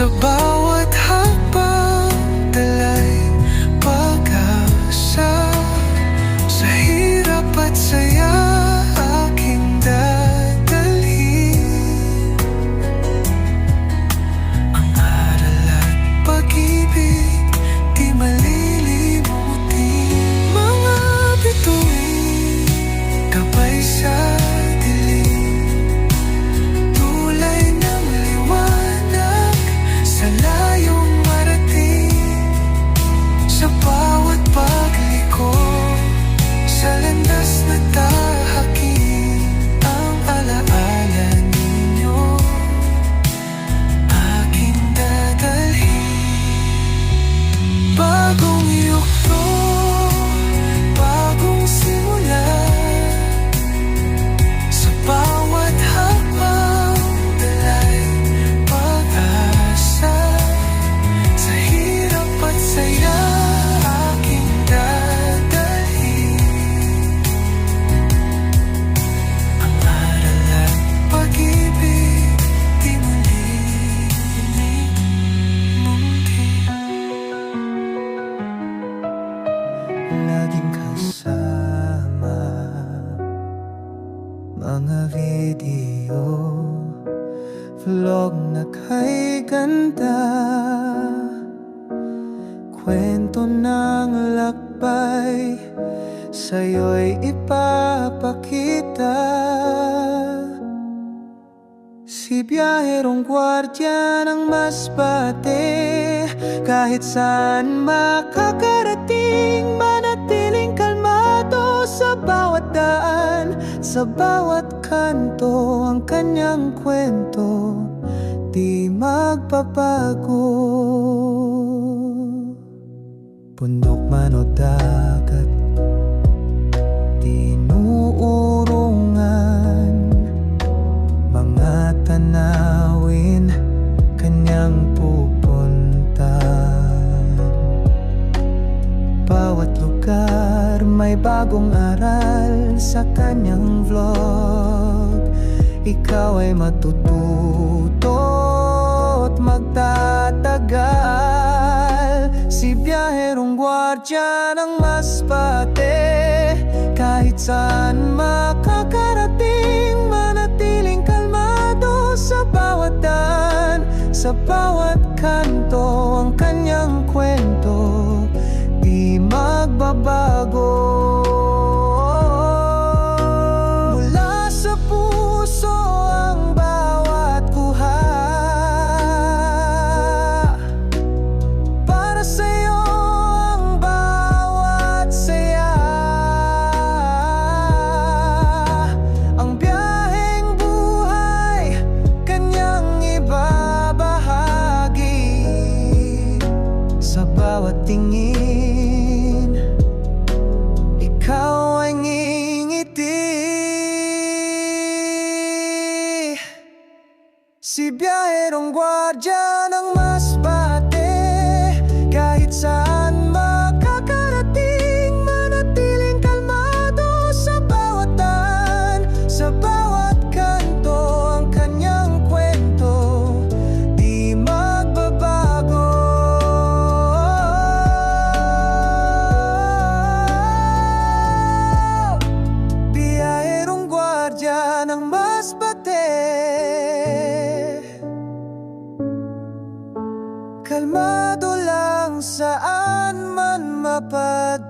about Tú kay ganda. Kwento ng lakbay Sa'yo'y ipapakita. Si biyaherong gwardya ng masbate Kahit saan makakarating Manatiling kalmado sa bawat daan. Sa bawat kanto ang kanyang kwento di magpapagod. Bundok man o dagat Tinuurungan Mga tanawin Kanyang pupuntan Bawat lugar may bagong aral Sa kanyang vlog ikaw ay matututo at magtatagal. Si biyaherong gwardya ng maspate Kahit saan makakarating Manatiling kalmado sa bawat dan Sa bawat kanto ang kanyang kwento Di magbabago. Biyaherong gwardya ng masbate Kahit saan makakarating Manatiling kalmado sa bawat daan Sa bawat kanto ang kanyang kwento Di magbabago. Biyahirong gwardya ng masbate saan man mapadpad